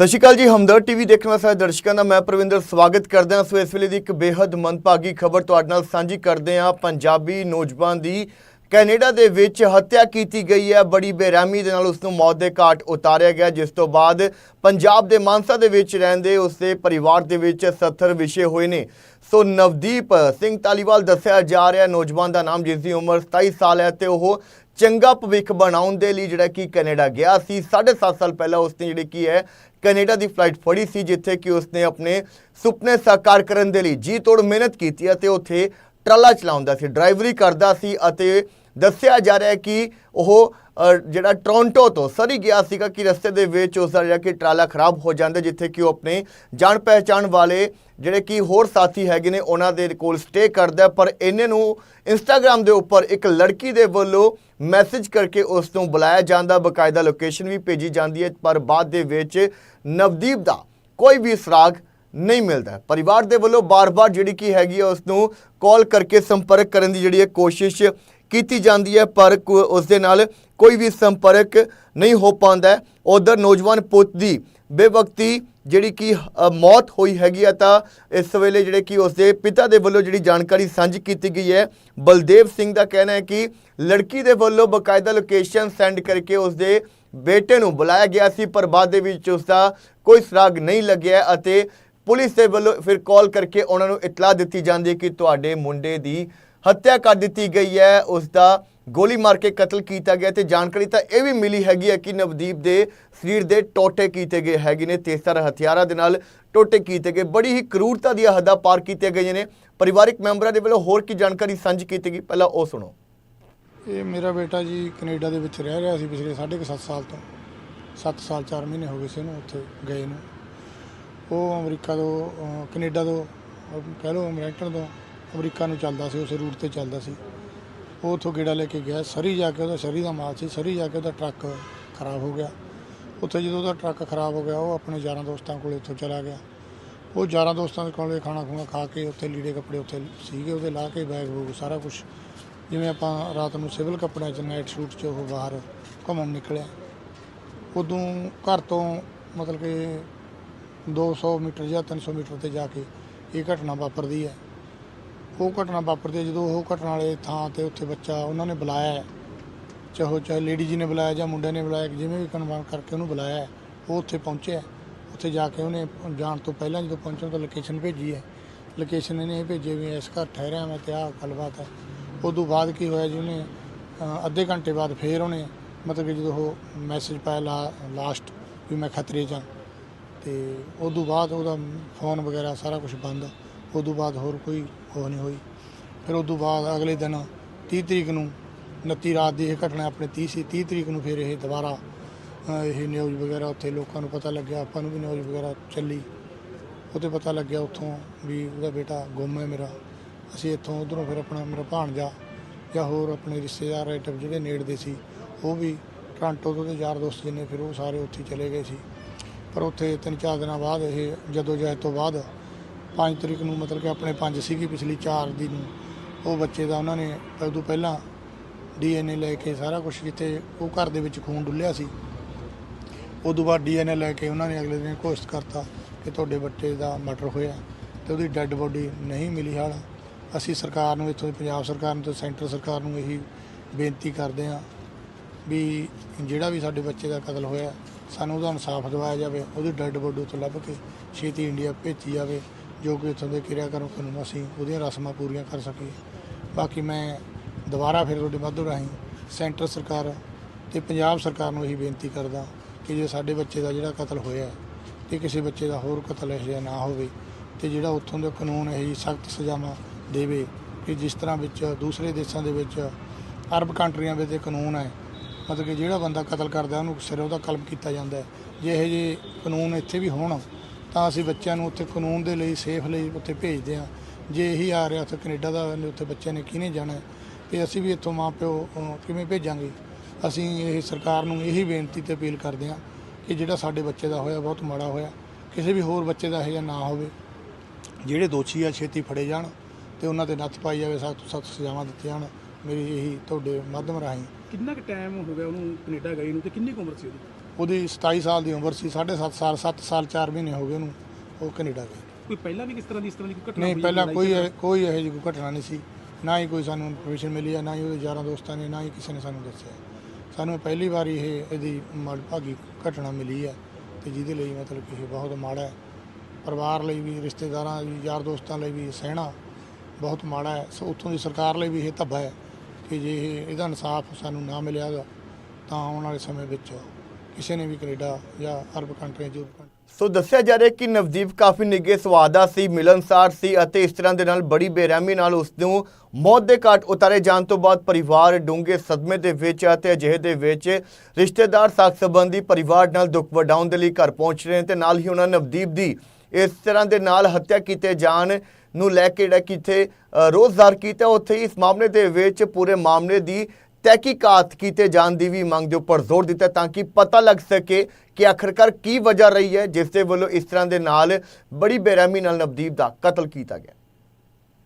ਸਤਿ ਸ਼੍ਰੀ ਅਕਾਲ ਜੀ ਹਮਦਰ ਟੀਵੀ ਦੇਖਣ ਵਾਲੇ ਸਾਰੇ ਦਰਸ਼ਕਾਂ ਦਾ। ਮੈਂ ਪ੍ਰਵਿੰਦਰ, ਸਵਾਗਤ ਕਰਦਾ ਹਾਂ। ਸੋ ਇਸ ਵੇਲੇ ਦੀ ਇੱਕ ਬੇहद ਮੰਦਭਾਗੀ ਖਬਰ ਤੁਹਾਡੇ ਨਾਲ ਸਾਂਝੀ ਕਰਦੇ ਹਾਂ। ਪੰਜਾਬੀ ਨੌਜਵਾਨ ਦੀ ਕੈਨੇਡਾ ਦੇ ਵਿੱਚ ਹੱਤਿਆ ਕੀਤੀ ਗਈ ਹੈ। ਬੜੀ ਬੇਰਹਿਮੀ ਦੇ ਨਾਲ ਉਸ ਨੂੰ ਮੌਤ ਦੇ ਘਾਟ ਉਤਾਰਿਆ ਗਿਆ, ਜਿਸ ਤੋਂ ਬਾਅਦ ਪੰਜਾਬ ਦੇ ਮਾਨਸਾ ਦੇ ਵਿੱਚ ਰਹਿੰਦੇ ਉਸ ਦੇ ਪਰਿਵਾਰ ਦੇ ਵਿੱਚ 70 ਵਿਸ਼ੇ ਹੋਏ ਨੇ। ਸੋ ਨਵਦੀਪ ਸਿੰਘ ਤਾਲੀਵਾਲ ਦੱਸਿਆ ਜਾ ਰਿਹਾ ਨੌਜਵਾਨ ਦਾ ਨਾਮ ਜਿਸ ਦੀ ਉਮਰ 27 ਸਾਲ ਹੈ ਤੇ ਉਹ ਚੰਗਾ ਭਵਿੱਖ ਬਣਾਉਣ ਦੇ ਲਈ ਜਿਹੜਾ ਕਿ ਕੈਨੇਡਾ ਗਿਆ ਸੀ। 7.5 ਸਾਲ ਪਹਿਲਾਂ ਉਸਨੇ ਜਿਹੜੀ ਕੀ ਹੈ, ਕੈਨੇਡਾ ਦੀ ਫਲਾਈਟ ਫੜੀ ਸੀ, ਜਿੱਥੇ ਕਿ ਉਸਨੇ ਆਪਣੇ ਸੁਪਨੇ ਸਾਕਾਰ ਕਰਨ ਦੇ ਲਈ ਜੀ ਤੋੜ ਮਿਹਨਤ ਕੀਤੀ ਅਤੇ ਉੱਥੇ ਟਰਾਲਾ ਚਲਾਉਂਦਾ ਸੀ, ਡਰਾਈਵਰੀ ਕਰਦਾ ਸੀ ਅਤੇ ਦੱਸਿਆ ਜਾ ਰਿਹਾ ਹੈ ਕਿ ਉਹ ਜਿਹੜਾ ਟੋਰਾਂਟੋ ਤੋਂ ਸਰੀ ਗਿਆ ਸੀਗਾ ਕਿ ਰਸਤੇ ਦੇ ਵਿੱਚ ਉਸ ਦਾ ਜਿਹੜਾ ਕਿ ਟਰਾਲਾ ਖਰਾਬ ਹੋ ਜਾਂਦਾ ਜਿੱਥੇ ਕਿ ਉਹ ਆਪਣੇ ਜਾਣ ਪਹਿਚਾਣ ਵਾਲੇ ਜਿਹੜੇ ਕਿ ਹੋਰ ਸਾਥੀ ਹੈਗੇ ਨੇ, ਉਹਨਾਂ ਦੇ ਕੋਲ ਸਟੇ ਕਰਦਾ ਪਰ ਇਹਨੇ ਨੂੰ ਇੰਸਟਾਗ੍ਰam ਦੇ ਉੱਪਰ ਇੱਕ ਲੜਕੀ ਦੇ ਵੱਲੋਂ ਮੈਸੇਜ ਕਰਕੇ ਉਸ ਨੂੰ ਬੁਲਾਇਆ ਜਾਂਦਾ, ਬਕਾਇਦਾ ਲੋਕੇਸ਼ਨ ਵੀ ਭੇਜੀ ਜਾਂਦੀ ਹੈ, ਪਰ ਬਾਅਦ ਦੇ ਵਿੱਚ ਨਵਦੀਪ ਦਾ ਕੋਈ ਵੀ ਸੁਰਾਗ ਨਹੀਂ ਮਿਲਦਾ ਪਰਿਵਾਰ ਦੇ ਵੱਲੋਂ ਬਾਰ-ਬਾਰ ਜਿਹੜੀ ਕੀ ਹੈਗੀ ਹੈ, ਉਸ ਨੂੰ ਕਾਲ ਕਰਕੇ ਸੰਪਰਕ ਕਰਨ ਦੀ ਜਿਹੜੀ ਹੈ ਕੋਸ਼ਿਸ਼ ਕੀਤੀ ਜਾਂਦੀ ਹੈ, ਪਰ ਕੋ- ਉਸ ਦੇ ਨਾਲ ਕੋਈ ਵੀ ਸੰਪਰਕ ਨਹੀਂ ਹੋ ਪਾਉਂਦਾ ਉਧਰ ਨੌਜਵਾਨ ਪੁੱਤ ਦੀ ਬੇਵਕਤੀ ਜਿਹੜੀ ਕਿ ਮੌਤ ਹੋਈ ਹੈਗੀ ਆ ਤਾਂ ਇਸ ਵੇਲੇ ਜਿਹੜੇ ਕਿ ਉਸਦੇ ਪਿਤਾ ਦੇ ਵੱਲੋਂ ਜਿਹੜੀ ਜਾਣਕਾਰੀ ਸਾਂਝੀ ਕੀਤੀ ਗਈ ਹੈ। ਬਲਦੇਵ ਸਿੰਘ ਦਾ ਕਹਿਣਾ ਹੈ ਕਿ ਲੜਕੀ ਦੇ ਵੱਲੋਂ ਬਕਾਇਦਾ ਲੋਕੇਸ਼ਨ ਸੈਂਡ ਕਰਕੇ ਉਸਦੇ ਬੇਟੇ ਨੂੰ ਬੁਲਾਇਆ ਗਿਆ ਸੀ, ਪਰ ਬਾਅਦ ਦੇ ਵਿੱਚ ਉਸਦਾ ਕੋਈ ਸੁਰਾਗ ਨਹੀਂ ਲੱਗਿਆ ਅਤੇ ਪੁਲਿਸ ਦੇ ਵੱਲੋਂ ਫਿਰ ਕਾਲ ਕਰਕੇ ਉਹਨਾਂ ਨੂੰ ਇਤਲਾਹ ਦਿੱਤੀ ਜਾਂਦੀ ਹੈ ਕਿ ਤੁਹਾਡੇ ਮੁੰਡੇ ਦੀ ਹੱਤਿਆ ਕਰ ਦਿੱਤੀ ਗਈ ਹੈ, ਉਸ ਦਾ ਗੋਲੀ ਮਾਰ ਕੇ ਕਤਲ ਕੀਤਾ ਗਿਆ ਤੇ ਜਾਣਕਾਰੀ ਤਾਂ ਇਹ ਵੀ ਮਿਲੀ ਹੈਗੀ ਹੈ ਕਿ ਨਵਦੀਪ ਦੇ ਸਰੀਰ ਦੇ ਟੋਟੇ ਕੀਤੇ ਗਏ ਹੈਗੇ ਨੇ, ਤੇਜ਼ਧਾਰ ਹਥਿਆਰਾਂ ਦੇ ਨਾਲ ਟੋਟੇ ਕੀਤੇ ਗਏ। ਬੜੀ ਹੀ ਕਰੂਰਤਾ ਦੀਆਂ ਹੱਦਾਂ ਪਾਰ ਕੀਤੀਆਂ ਗਈਆਂ ਨੇ। ਪਰਿਵਾਰਕ ਮੈਂਬਰਾਂ ਦੇ ਵੱਲੋਂ ਹੋਰ ਕੀ ਜਾਣਕਾਰੀ ਸਾਂਝੀ ਕੀਤੀ ਗਈ? ਪਹਿਲਾਂ ਉਹ ਸੁਣੋ। ਇਹ ਮੇਰਾ ਬੇਟਾ ਜੀ ਕੈਨੇਡਾ ਦੇ ਵਿੱਚ ਰਹਿ ਰਿਹਾ ਸੀ ਪਿਛਲੇ 7.5 ਸਾਲ ਤੋਂ। 7 ਸਾਲ 4 ਮਹੀਨੇ ਹੋ ਗਏ ਸੀ ਉਹਨੂੰ ਉੱਥੇ ਗਏ ਨੂੰ। ਉਹ ਅਮਰੀਕਾ ਤੋਂ ਅਹ, ਕੈਨੇਡਾ ਤੋਂ ਕਹਿ ਲਓ ਅਮਰੀਕਨ ਤੋਂ ਅਮਰੀਕਾ ਨੂੰ ਚੱਲਦਾ ਸੀ ਉਸੇ ਰੂਟ ਤੇ ਚੱਲਦਾ ਸੀ। ਉਹ ਉੱਥੋਂ ਗੇੜਾ ਲੈ ਕੇ ਗਿਆ ਸਰੀ ਜਾ ਕੇ ਉਹਦਾ ਸਰੀ ਦਾ ਮਾਲ ਸੀ ਸਰੀ ਜਾ ਕੇ ਉਹਦਾ ਟਰੱਕ ਖਰਾਬ ਹੋ ਗਿਆ। ਉੱਥੇ ਜਦੋਂ ਉਹਦਾ ਟਰੱਕ ਖਰਾਬ ਹੋ ਗਿਆ ਉਹ ਆਪਣੇ ਯਾਰਾਂ ਦੋਸਤਾਂ ਕੋਲੇ ਉੱਥੋਂ ਚਲਾ ਗਿਆ। ਉਹ ਯਾਰਾਂ ਦੋਸਤਾਂ ਦੇ ਕੋਲੇ ਖਾਣਾ ਖੂਣਾ ਖਾ ਕੇ ਉੱਥੇ ਲੀੜੇ ਕੱਪੜੇ ਉੱਥੇ ਸੀਗੇ ਉਹਦੇ ਲਾ ਕੇ ਬੈਗ ਬੂਗ ਸਾਰਾ ਕੁਝ ਜਿਵੇਂ ਆਪਾਂ ਰਾਤ ਨੂੰ ਸਿਵਲ ਕੱਪੜਿਆਂ 'ਚ ਨਾਈਟ ਸੂਟ 'ਚ ਉਹ ਬਾਹਰ ਘੁੰਮਣ ਨਿਕਲਿਆ। ਉਦੋਂ ਘਰ ਤੋਂ ਮਤਲਬ ਕਿ 200 ਮੀਟਰ ਜਾਂ 300 ਮੀਟਰ ਤੇ ਜਾ ਕੇ ਇਹ ਘਟਨਾ ਵਾਪਰਦੀ ਹੈ। ਉਹ ਘਟਨਾ ਵਾਪਰਦੀ ਹੈ ਜਦੋਂ ਉਹ ਘਟਨਾ ਵਾਲੇ ਥਾਂ ਤੇ ਉੱਥੇ ਬੱਚਾ ਉਹਨਾਂ ਨੇ ਬੁਲਾਇਆ ਹੈ, ਚਾਹੋ ਚਾਹੇ ਲੇਡੀ ਜੀ ਨੇ ਬੁਲਾਇਆ ਜਾਂ ਮੁੰਡੇ ਨੇ ਬੁਲਾਇਆ ਜਿਵੇਂ ਵੀ ਕਨਵਰਟ ਕਰਕੇ ਉਹਨੂੰ ਬੁਲਾਇਆ ਹੈ, ਉਹ ਉੱਥੇ ਪਹੁੰਚਿਆ ਉੱਥੇ ਜਾ ਕੇ ਉਹਨੇ ਜਾਣ ਤੋਂ ਪਹਿਲਾਂ ਜਦੋਂ ਪਹੁੰਚਣ ਤਾਂ ਲੋਕੇਸ਼ਨ ਭੇਜੀ ਹੈ ਲੋਕੇਸ਼ਨ ਇਹਨੇ ਇਹ ਭੇਜੀ ਵੀ ਇਸ ਘਰ ਠਹਿਰਿਆ ਮੈਂ ਤੇ ਆਹ ਗੱਲਬਾਤ ਹੈ। ਉਦੋਂ ਬਾਅਦ ਕੀ ਹੋਇਆ ਜੀ ਉਹਨੇ ਅੱਧੇ ਘੰਟੇ ਬਾਅਦ ਫੇਰ ਉਹਨੇ ਮਤਲਬ ਕਿ ਜਦੋਂ ਉਹ ਮੈਸੇਜ ਪਾਇਆ ਲਾ ਲਾਸਟ ਵੀ ਮੈਂ ਖਤਰੇ 'ਚ ਹਾਂ ਤੇ ਉਦੋਂ ਬਾਅਦ ਉਹਦਾ ਫੋਨ ਵਗੈਰਾ ਸਾਰਾ ਕੁਝ ਬੰਦ ਉਦੋਂ ਬਾਅਦ ਹੋਰ ਕੋਈ ਉਹ ਨਹੀਂ ਹੋਈ। ਫਿਰ ਉਦੋਂ ਬਾਅਦ ਅਗਲੇ ਦਿਨ 30 ਤਰੀਕ ਨੂੰ 29 ਰਾਤ ਦੀ ਇਹ ਘਟਨਾ ਆਪਣੇ 30 ਸੀ 30 ਤਰੀਕ ਨੂੰ ਫਿਰ ਇਹ ਦੁਬਾਰਾ ਇਹ ਨਿਊਜ਼ ਵਗੈਰਾ ਉੱਥੇ ਲੋਕਾਂ ਨੂੰ ਪਤਾ ਲੱਗਿਆ, ਆਪਾਂ ਨੂੰ ਵੀ ਨਿਊਜ਼ ਵਗੈਰਾ ਚੱਲੀ। ਉਹਤੇ ਪਤਾ ਲੱਗਿਆ ਉੱਥੋਂ ਵੀ ਉਹਦਾ ਬੇਟਾ ਗੁੰਮ ਹੈ ਮੇਰਾ। ਅਸੀਂ ਇੱਥੋਂ ਉਧਰੋਂ ਫਿਰ ਆਪਣਾ ਮੇਰਾ ਭਾਣਜਾ ਜਾਂ ਹੋਰ ਆਪਣੇ ਰਿਸ਼ਤੇਦਾਰ ਰਿਲੇਟਿਵ ਜਿਹੜੇ ਨੇੜਦੇ ਸੀ, ਉਹ ਵੀ ਟੋਰਾਂਟੋ ਤੋਂ ਤੇ ਯਾਰ ਦੋਸਤ ਜਿੰਨੇ, ਫਿਰ ਉਹ ਸਾਰੇ ਉੱਥੇ ਚਲੇ ਗਏ ਸੀ। ਪਰ ਉੱਥੇ ਤਿੰਨ ਚਾਰ ਦਿਨਾਂ ਬਾਅਦ ਇਹ ਜਦੋਂ ਜਹਿਦ ਤੋਂ ਬਾਅਦ 5 ਤਰੀਕ ਨੂੰ ਮਤਲਬ ਕਿ ਆਪਣੇ ਪੰਜ ਸੀਗੀ ਪਿਛਲੀ 4 ਦੀ ਨੂੰ, ਉਹ ਬੱਚੇ ਦਾ ਉਹਨਾਂ ਨੇ ਉਦੋਂ ਪਹਿਲਾਂ ਡੀਐਨਏ ਲੈ ਕੇ ਸਾਰਾ ਕੁਝ ਜਿੱਥੇ ਉਹ ਘਰ ਦੇ ਵਿੱਚ ਖੂਨ ਡੁੱਲਿਆ ਸੀ, ਉਦੋਂ ਬਾਅਦ ਡੀਐਨਏ ਲੈ ਕੇ ਉਹਨਾਂ ਨੇ ਅਗਲੇ ਦਿਨ ਘੋਸ਼ਿਤ ਕਰਤਾ ਕਿ ਤੁਹਾਡੇ ਬੱਚੇ ਦਾ ਮਰਡਰ ਹੋਇਆ ਤੇ ਉਹਦੀ ਡੈੱਡ ਬੋਡੀ ਨਹੀਂ ਮਿਲੀ ਹਾਲ। ਅਸੀਂ ਸਰਕਾਰ ਨੂੰ ਇੱਥੋਂ ਪੰਜਾਬ ਸਰਕਾਰ ਨੂੰ ਤੇ ਸੈਂਟਰ ਸਰਕਾਰ ਨੂੰ ਇਹੀ ਬੇਨਤੀ ਕਰਦੇ ਹਾਂ ਵੀ ਜਿਹੜਾ ਵੀ ਸਾਡੇ ਬੱਚੇ ਦਾ ਕਤਲ ਹੋਇਆ ਸਾਨੂੰ ਉਹਦਾ ਇਨਸਾਫ ਦਿਵਾਇਆ ਜਾਵੇ ਉਹਦੀ ਡੈੱਡ ਬੋਡੀ ਤੋਂ ਲੱਭ ਕੇ ਛੇਤੀ ਇੰਡੀਆ ਭੇਜੀ ਜਾਵੇ ਜੋ ਕਿ ਇੱਥੋਂ ਦੇ ਕਿਰਿਆ ਕਰੋ ਕਾਨੂੰਨ ਅਸੀਂ ਉਹਦੀਆਂ ਰਸਮਾਂ ਪੂਰੀਆਂ ਕਰ ਸਕੀਏ। ਬਾਕੀ ਮੈਂ ਦੁਬਾਰਾ ਫਿਰ ਤੁਹਾਡੇ ਮਾਧਿਅਮ ਰਾਹੀਂ ਸੈਂਟਰ ਸਰਕਾਰ ਤੇ ਪੰਜਾਬ ਸਰਕਾਰ ਨੂੰ ਇਹੀ ਬੇਨਤੀ ਕਰਦਾ ਕਿ ਜੇ ਸਾਡੇ ਬੱਚੇ ਦਾ ਜਿਹੜਾ ਕਤਲ ਹੋਇਆ ਹੈ, ਤੇ ਕਿਸੇ ਬੱਚੇ ਦਾ ਹੋਰ ਕਤਲ ਇਹੋ ਜਿਹਾ ਨਾ ਹੋਵੇ ਤੇ ਜਿਹੜਾ ਉੱਥੋਂ ਦਾ ਕਾਨੂੰਨ ਇਹ ਜੀ ਸਖਤ ਸਜ਼ਾਵਾਂ ਦੇਵੇ ਕਿ ਜਿਸ ਤਰ੍ਹਾਂ ਵਿੱਚ ਦੂਸਰੇ ਦੇਸ਼ਾਂ ਦੇ ਵਿੱਚ ਅਰਬ ਕੰਟਰੀਆਂ ਵਿੱਚ ਕਾਨੂੰਨ ਹੈ ਮਤਲਬ ਕਿ ਜਿਹੜਾ ਬੰਦਾ ਕਤਲ ਕਰਦਾ ਉਹਨੂੰ ਸਿਰ ਉਹਦਾ ਕਲਮ ਕੀਤਾ ਜਾਂਦਾ ਹੈ। ਜੇ ਇਹ ਜੇ ਕਾਨੂੰਨ ਇੱਥੇ ਵੀ ਹੋਣ ਤਾਂ ਅਸੀਂ ਬੱਚਿਆਂ ਨੂੰ ਉੱਥੇ ਕਾਨੂੰਨ ਦੇ ਲਈ ਸੇਫ ਲਈ ਉੱਥੇ ਭੇਜਦੇ ਹਾਂ। ਜੇ ਇਹੀ ਆ ਰਿਹਾ ਉੱਥੇ ਕੈਨੇਡਾ ਦਾ ਉੱਥੇ ਬੱਚਿਆਂ ਨੇ ਕਿਹਨੇ ਜਾਣਾ ਹੈ, ਤੇ ਅਸੀਂ ਵੀ ਇੱਥੋਂ ਮਾਂ ਪਿਓ ਕਿਵੇਂ ਭੇਜਾਂਗੇ? ਅਸੀਂ ਇਹ ਸਰਕਾਰ ਨੂੰ ਇਹੀ ਬੇਨਤੀ ਤੇ ਅਪੀਲ ਕਰਦੇ ਹਾਂ ਕਿ ਜਿਹੜਾ ਸਾਡੇ ਬੱਚੇ ਦਾ ਹੋਇਆ ਬਹੁਤ ਮਾੜਾ ਹੋਇਆ ਕਿਸੇ ਵੀ ਹੋਰ ਬੱਚੇ ਦਾ ਇਹ ਜਿਹਾ ਨਾ ਹੋਵੇ। ਜਿਹੜੇ ਦੋਸ਼ੀ ਆ ਛੇਤੀ ਫੜੇ ਜਾਣ ਤੇ ਉਹਨਾਂ ਤੇ ਨੱਥ ਪਾਈ ਜਾਵੇ ਸਖਤ ਤੋਂ ਸਖਤ ਸਜ਼ਾਵਾਂ ਦਿੱਤੀਆਂ ਜਾਣ ਮੇਰੀ ਇਹੀ ਤੁਹਾਡੇ ਮਾਧਿਅਮ ਰਾਹੀਂ ਕਿੰਨਾ ਕੁ ਟਾਈਮ ਹੋ ਗਿਆ ਉਹਨੂੰ ਕੈਨੇਡਾ ਗਈ ਨੂੰ ਤੇ ਕਿੰਨੀ ਕੁ ਉਮਰ ਸੀ ਉਹਦੀ? ਉਹਦੀ 27 ਸਾਲ ਦੀ ਉਮਰ ਸੀ 7.5 ਸਾਲ 7 ਸਾਲ 4 ਮਹੀਨੇ ਹੋ ਗਏ ਉਹਨੂੰ ਉਹ ਕੈਨੇਡਾ ਗਿਆ ਕੋਈ ਪਹਿਲਾਂ ਵੀ ਕਿਸ ਤਰ੍ਹਾਂ ਦੀ ਇਸ ਤਰ੍ਹਾਂ ਦੀ ਕੋਈ ਘਟਨਾ ਨਹੀਂ ਹੋਈ ਪਹਿਲਾਂ ਲੜਾਈ ਕੋਈ ਝਗੜਾ? ਇਹ- ਕੋਈ ਇਹੋ ਜਿਹੀ ਕੋਈ ਘਟਨਾ ਨਹੀਂ ਸੀ। ਨਾ ਹੀ ਕੋਈ ਸਾਨੂੰ ਇਨਫੋਰਮੇਸ਼ਨ ਮਿਲੀ ਹੈ ਨਾ ਹੀ ਉਹਦੇ ਯਾਰਾਂ ਦੋਸਤਾਂ ਨੇ ਨਾ ਹੀ ਕਿਸੇ ਨੇ ਸਾਨੂੰ ਦੱਸਿਆ। ਸਾਨੂੰ ਪਹਿਲੀ ਵਾਰੀ ਇਹ ਇਹਦੀ ਮਲਭਾਗੀ ਘਟਨਾ ਮਿਲੀ ਹੈ ਤੇ ਜਿਹਦੇ ਲਈ ਮਤਲਬ ਕਿ ਇਹ ਬਹੁਤ ਮਾੜਾ ਹੈ। ਪਰਿਵਾਰ ਲਈ ਵੀ ਰਿਸ਼ਤੇਦਾਰਾਂ ਲਈ ਯਾਰ ਦੋਸਤਾਂ ਲਈ ਵੀ ਸਹਿਣਾ ਬਹੁਤ ਮਾੜਾ ਹੈ। ਸੋ ਉੱਥੋਂ ਦੀ ਸਰਕਾਰ ਲਈ ਵੀ ਇਹ ਧੱਬਾ ਹੈ। ਕਿ ਜੇ ਇਹਦਾ ਇਨਸਾਫ ਸਾਨੂੰ ਨਾ ਮਿਲਿਆ ਗਾ, ਤਾਂ ਆਉਣ ਵਾਲੇ ਸਮੇਂ ਵਿੱਚ ਕਿਸੇ ਨੇ ਵੀ ਕੈਨੇਡਾ ਜਾਂ ਅਰਬ ਕੰਟਰੀਆਂ ਜੋ ਸੋ ਦੱਸਿਆ ਜਾ ਰਿਹਾ ਕਿ ਨਵਦੀਪ ਕਾਫੀ ਨਿੱਘੇ ਸਵਾਦ ਦਾ ਸੀ ਮਿਲਨਸਾਰ ਸੀ ਅਤੇ ਇਸ ਤਰ੍ਹਾਂ ਦੇ ਨਾਲ ਬੜੀ ਬੇਰਹਿਮੀ ਨਾਲ ਉਸ ਨੂੰ ਮੌਤ ਦੇ ਘਾਟ ਉਤਾਰੇ ਜਾਣ ਤੋਂ ਬਾਅਦ ਪਰਿਵਾਰ ਡੂੰਘੇ ਸਦਮੇ ਦੇ ਵਿੱਚ ਅਤੇ ਅਜਿਹੇ ਦੇ ਵਿੱਚ ਰਿਸ਼ਤੇਦਾਰ ਸਾਖ ਸੰਬੰਧੀ ਪਰਿਵਾਰ ਨਾਲ ਦੁੱਖ ਵਡਾਉਣ ਦੇ ਲਈ ਘਰ ਪਹੁੰਚ ਰਹੇ ਨੇ ਤੇ ਨਾਲ ਹੀ ਉਹਨਾਂ ਨਵਦੀਪ ਦੀ ਇਸ ਤਰ੍ਹਾਂ ਦੇ ਨਾਲ ਹੱਤਿਆ ਕੀਤੇ ਜਾਣ ਨੂੰ ਲੈ ਕੇ ਜਿਹੜਾ ਕਿਤੇ ਰੋਜ਼ਦਾਰ ਕੀਤਾ। ਉੱਥੇ ਹੀ ਇਸ ਮਾਮਲੇ ਦੇ ਵਿੱਚ ਪੂਰੇ ਮਾਮਲੇ ਦੀ ਤਹਿਕੀਕਾਤ ਕੀਤੇ ਜਾਣ ਦੀ ਵੀ ਮੰਗ ਦੇ ਉੱਪਰ ਜ਼ੋਰ ਦਿੱਤਾ ਤਾਂ ਕਿ ਪਤਾ ਲੱਗ ਸਕੇ ਕਿ ਆਖਰਕਾਰ ਕੀ ਵਜ੍ਹਾ ਰਹੀ ਹੈ, ਜਿਸ ਦੇ ਵੱਲੋਂ ਇਸ ਤਰ੍ਹਾਂ ਦੇ ਨਾਲ ਬੜੀ ਬੇਰਹਿਮੀ ਨਾਲ ਨਵਦੀਪ ਦਾ ਕਤਲ ਕੀਤਾ ਗਿਆ।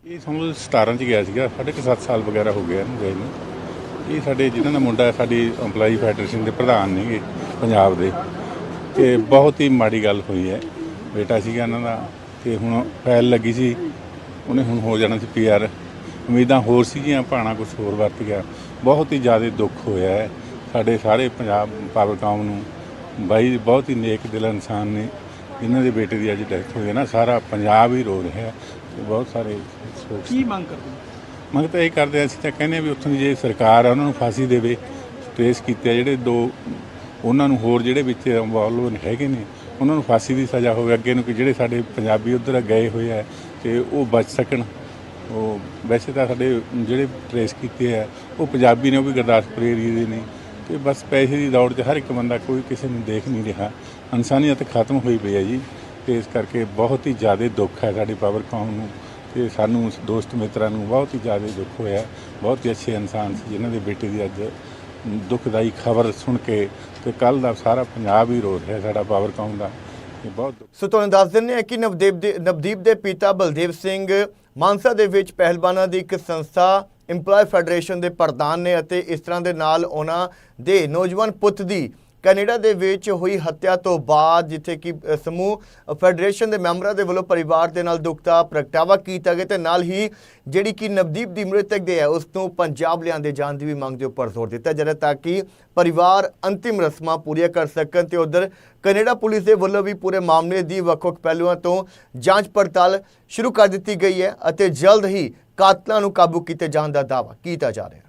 ਇਹ ਸਮਝ 17 ਚ ਗਿਆ ਸੀਗਾ, ਸਾਢੇ ਕੁ ਸੱਤ ਸਾਲ ਵਗੈਰਾ ਹੋ ਗਿਆ ਇਹਨੂੰ ਗਏ ਨੂੰ। ਇਹ ਸਾਡੇ ਜਿਹਨਾਂ ਦਾ ਮੁੰਡਾ ਸਾਡੀ EMPLOYE ਫੈਡਰੇਸ਼ਨ ਦੇ ਪ੍ਰਧਾਨ ਨੇਗੇ ਪੰਜਾਬ ਦੇ। ਤੇ ਬਹੁਤ ਹੀ ਮਾੜੀ ਗੱਲ ਹੋਈ ਹੈ। ਬੇਟਾ ਸੀਗਾ ਇਹਨਾਂ ਦਾ ਤੇ ਹੁਣ ਫਾਈਲ ਲੱਗੀ ਸੀ ਉਹਨੇ ਹੁਣ ਹੋ ਜਾਣਾ ਸੀ ਪੀਆਰ ਉਮੀਦਾਂ ਹੋਰ ਸੀਗੀਆਂ ਭਾਣਾ ਕੁਝ ਹੋਰ ਵਰਤ ਗਿਆ। ਬਹੁਤ ਹੀ ਜ਼ਿਆਦਾ ਦੁੱਖ ਹੋਇਆ ਹੈ। ਸਾਡੇ ਸਾਰੇ ਪੰਜਾਬ ਪਾਵਰ ਕੌਮ ਨੂੰ। ਬਾਈ ਬਹੁਤ ਹੀ ਨੇਕ ਦਿਲ ਇਨਸਾਨ ਨੇ। ਇਹਨਾਂ ਦੇ ਬੇਟੇ ਦੀ ਅੱਜ ਡੈਥ ਹੋਈ ਹੈ ਨਾ ਸਾਰਾ ਪੰਜਾਬ ਹੀ ਰੋ ਰਿਹਾ ਹੈ। ਤੇ ਬਹੁਤ ਸਾਰੇ ਸੋਚ ਕੀ ਮੰਗ ਕਰਦੇ? ਮੰਗ ਤਾਂ ਇਹ ਕਰਦੇ ਅਸੀਂ ਤਾਂ ਕਹਿੰਦੇ ਹਾਂ ਵੀ ਉੱਥੋਂ ਦੀ ਜੇ ਸਰਕਾਰ ਆ ਉਹਨਾਂ ਨੂੰ ਫਾਂਸੀ ਦੇਵੇ। ਟ੍ਰੇਸ ਕੀਤੇ ਆ ਜਿਹੜੇ ਦੋ ਉਹਨਾਂ ਨੂੰ ਹੋਰ ਜਿਹੜੇ ਵਿੱਚ ਇਨਵੋਲਵ ਹੈਗੇ ਨੇ ਉਹਨਾਂ ਨੂੰ ਫਾਂਸੀ ਦੀ ਸਜ਼ਾ ਹੋਵੇ, ਅੱਗੇ ਨੂੰ ਕਿ ਜਿਹੜੇ ਸਾਡੇ ਪੰਜਾਬੀ ਉੱਧਰ ਗਏ ਹੋਏ ਆ ਤੇ ਉਹ ਬਚ ਸਕਣ। ਉਹ ਵੈਸੇ ਤਾਂ ਸਾਡੇ ਜਿਹੜੇ ਟ੍ਰੇਸ ਕੀਤੇ ਆ, ਉਹ ਪੰਜਾਬੀ ਨੇ, ਉਹ ਵੀ ਗੁਰਦਾਸਪੁਰ ਏਰੀਏ ਦੇ ਨੇ। ਤੇ ਬਸ ਪੈਸੇ ਦੀ ਦੌੜ 'ਚ ਹਰ ਇੱਕ ਬੰਦਾ ਕੋਈ ਕਿਸੇ ਨੂੰ ਦੇਖ ਨਹੀਂ ਰਿਹਾ। ਇਨਸਾਨੀਅਤ ਖਤਮ ਹੋਈ ਪਈ ਹੈ ਜੀ ਤੇ ਇਸ ਕਰਕੇ ਬਹੁਤ ਹੀ ਜ਼ਿਆਦਾ ਦੁੱਖ ਹੈ ਸਾਡੀ ਪਾਵਰ ਕੌਮ ਨੂੰ ਤੇ ਸਾਨੂੰ, ਦੋਸਤ ਮਿੱਤਰਾਂ ਨੂੰ ਬਹੁਤ ਹੀ ਜ਼ਿਆਦਾ ਦੁੱਖ ਹੋਇਆ। ਬਹੁਤ ਹੀ ਅੱਛੇ ਇਨਸਾਨ ਸੀ ਜਿਨ੍ਹਾਂ ਦੇ ਬੇਟੇ ਦੀ ਅੱਜ ਦੁਖਦਾਈ ਖਬਰ ਸੁਣ ਕੇ ਤੇ ਕੱਲ ਦਾ ਸਾਰਾ ਪੰਜਾਬ ਹੀ ਰੋ ਰਿਹਾ ਸਾਡਾ ਪਾਵਰਕੌਮ ਦਾ। ਇਹ ਬਹੁਤ ਸੋ ਤੁਹਾਨੂੰ ਦੱਸ ਦਿੰਦੇ ਹਾਂ ਕਿ ਨਵਦੀਪ ਦੇ ਨਵਦੀਪ ਦੇ ਪਿਤਾ ਬਲਦੇਵ ਸਿੰਘ ਮਾਨਸਾ ਦੇ ਵਿੱਚ ਪਹਿਲਵਾਨਾਂ ਦੀ ਇੱਕ ਸੰਸਥਾ EMPLOYE ਫੈਡਰੇਸ਼ਨ ਦੇ ਪ੍ਰਧਾਨ ਨੇ ਅਤੇ ਇਸ ਤਰ੍ਹਾਂ ਦੇ ਨਾਲ ਉਹਨਾਂ ਦੇ ਨੌਜਵਾਨ ਪੁੱਤ ਦੀ ਕੈਨੇਡਾ ਦੇ ਵਿੱਚ ਹੋਈ ਹੱਤਿਆ ਤੋਂ ਬਾਅਦ ਜਿੱਥੇ ਕਿ ਸਮੂਹ ਫੈਡਰੇਸ਼ਨ ਦੇ ਮੈਂਬਰਾਂ ਦੇ ਵੱਲੋਂ ਪਰਿਵਾਰ ਦੇ ਨਾਲ ਦੁੱਖ ਦਾ ਪ੍ਰਗਟਾਵਾ ਕੀਤਾ ਗਿਆ ਤੇ ਨਾਲ ਹੀ ਜਿਹੜੀ ਕਿ ਨਵਦੀਪ ਦੀ ਮ੍ਰਿਤਕ ਦੇ ਹੈ, ਉਸ ਨੂੰ ਪੰਜਾਬ ਲਿਆਂਦੇ ਜਾਣ ਦੀ ਵੀ ਮੰਗ ਦੇ ਉੱਪਰ ਜ਼ੋਰ ਦਿੱਤਾ ਜਾ ਰਿਹਾ ਤਾਂ ਕਿ ਪਰਿਵਾਰ ਅੰਤਿਮ ਰਸਮਾਂ ਪੂਰੀਆਂ ਕਰ ਸਕਣ ਤੇ ਉਧਰ ਕੈਨੇਡਾ ਪੁਲਿਸ ਦੇ ਵੱਲੋਂ ਵੀ ਪੂਰੇ ਮਾਮਲੇ ਦੀ ਵੱਖ-ਵੱਖ ਪਹਿਲੂਆਂ ਤੋਂ ਜਾਂਚ ਪੜਤਾਲ ਸ਼ੁਰੂ ਕਰ ਦਿੱਤੀ ਗਈ ਹੈ ਅਤੇ ਜਲਦ ਹੀ ਕਾਤਲਾਂ ਨੂੰ ਕਾਬੂ ਕੀਤੇ ਜਾਣ ਦਾ ਦਾਅਵਾ ਕੀਤਾ ਜਾ ਰਿਹਾ। ਹੈ